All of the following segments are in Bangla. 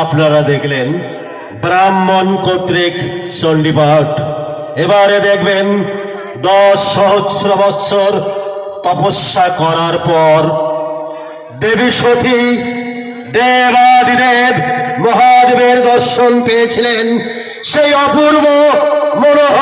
আপনারা দেখলেন ব্রাহ্মণ কর্তৃক চণ্ডীপাঠ। এবারে দেখবেন দশ সহস্র বৎসর তপস্যা করার পর দেবী সতী দেবাদিদেব মহাদেবের দর্শন পেয়েছিলেন। সেই অপূর্ব মনোহর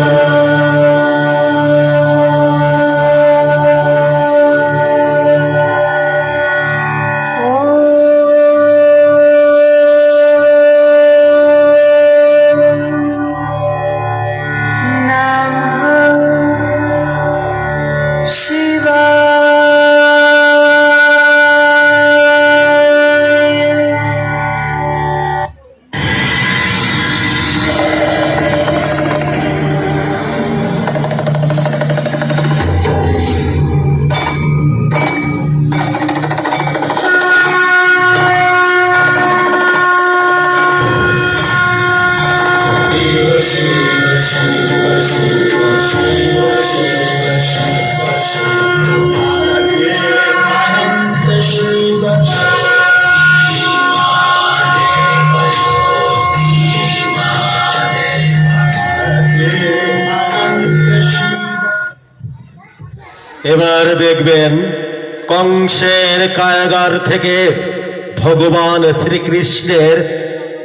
love. এবার দেখবেন কংসের কারাগার থেকে ভগবান শ্রীকৃষ্ণের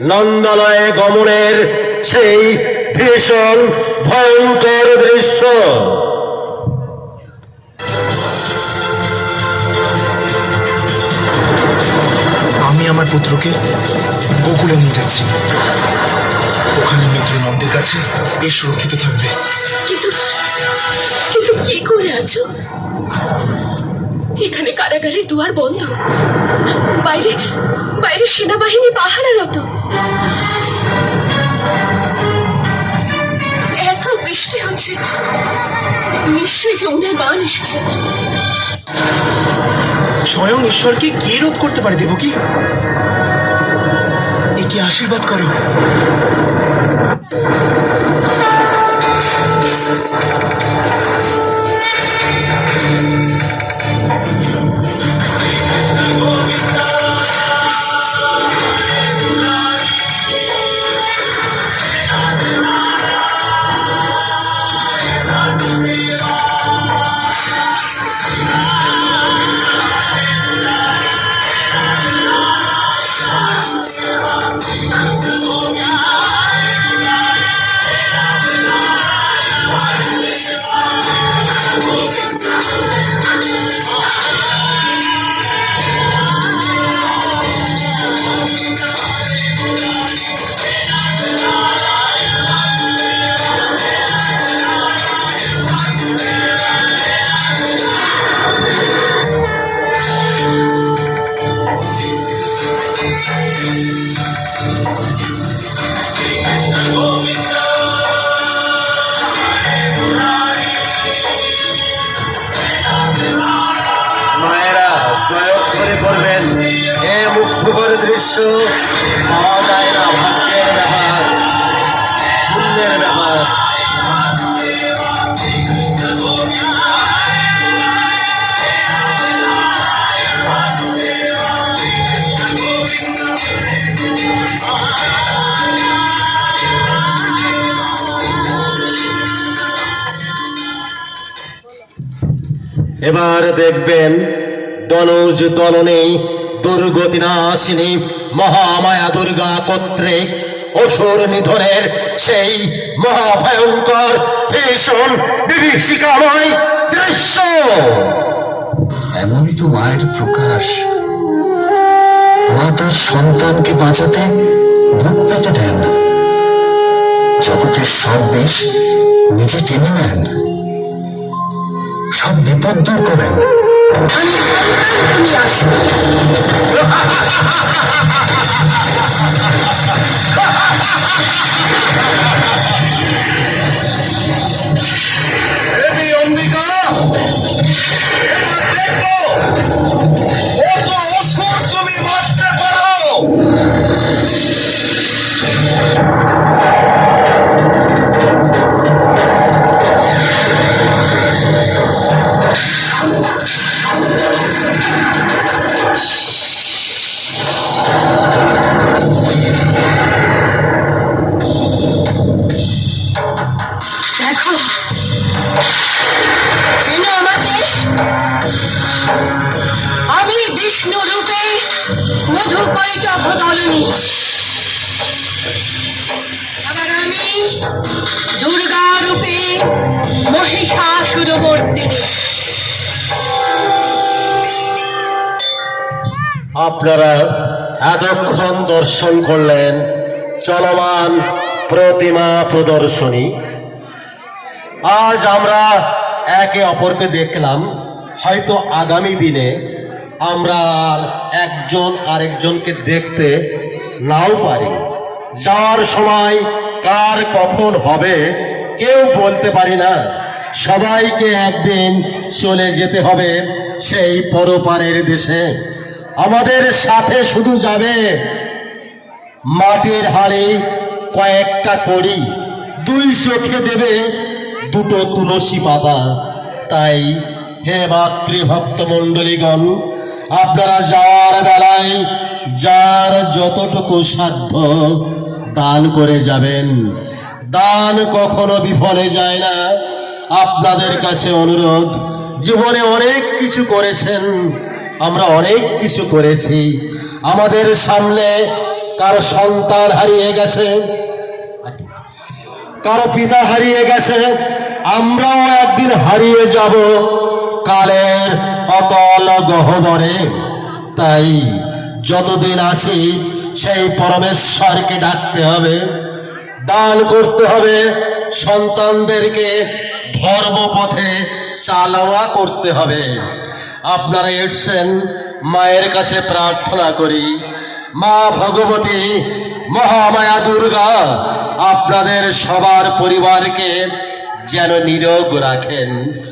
নন্দালয়ে গমনের সেই ভীষণ ভয়ঙ্কর দৃশ্য। আমি আমার পুত্রকে গোকুলে নিয়ে যাচ্ছি। ওখানে মিত্র নন্দের কাছে বেশ সুরক্ষিত থাকবে। এখানে কারাগারের দুয়ার বন্ধ। বাইরে বাইরে সেনাবাহিনী পাহারারত এত বৃষ্টি হচ্ছে। নিশ্চয়ই যমুনার বান এসেছে। স্বয়ং ঈশ্বরকে কে রোধ করতে পারে দেবকী? একে আশীর্বাদ করো। দৃশ্য। পাওয়া যায় না ভাগ্যের ব্যাপার পুণ্যের ব্যাপার এবার দেখবেন দনুজ দলনে দুর্গতি মহামায়া দুর্গা কর্তৃক অসুর নিধনের সেই মহাভয়ঙ্কর ভীষণ বিভীষিকাময় দৃশ্য। এমনই তো মায়ের প্রকাশ। মা তার সন্তানকে বাঁচাতে বুক পেতে দেন না। জগতের সব বিষ নিজে টেনে নেন। সব বিপদ দূর করেন। আমি জানতাম তুমি আসবে অম্বিকা। আমি আপনারা এতক্ষণ দর্শন করলেন চলমান প্রতিমা প্রদর্শনী। আজ আমরা একে অপরকে দেখলাম, হয়তো আগামী দিনে আমরা আর একজন আরেকজনকে দেখতে নাও পারি। যার সময় কার কখন হবে, কেউ বলতে পারি না। সবাইকে একদিন চলে যেতে হবে সেই পরপারের দেশে। আমাদের সাথে শুধু যাবে মাটির হাড়ে কয়েকটা করি দুই চোখে দেবে দুটো তুলসী পাতা। তাই হে মাতৃভক্ত মণ্ডলীগণ আপনারা যাওয়ার বেলায় যার যতটুকু সাধ্য দান করে যাবেন। দান কখনো বিফলে যায় না। আপনাদের কাছে অনুরোধ, জীবনে অনেক কিছু করেছেন, আমরা অনেক কিছু করেছি। আমাদের সামনে কারও সন্তান হারিয়ে গেছে, কারও পিতা হারিয়ে গেছে, আমরাও একদিন হারিয়ে যাব। কালের অতল গহবরে তাই যতদিন আছি, সেই পরমেশ্বরকে ডাকতে হবে। দান করতে হবে। সন্তানদেরকে ধর্মপথে চালনা করতে হবে। আপনারা এসছেন, মায়ের কাছে প্রার্থনা করি। মা ভগবতী, মহামায়া দুর্গা, আপনাদের সবার পরিবারকে যেন নিরোগ রাখেন।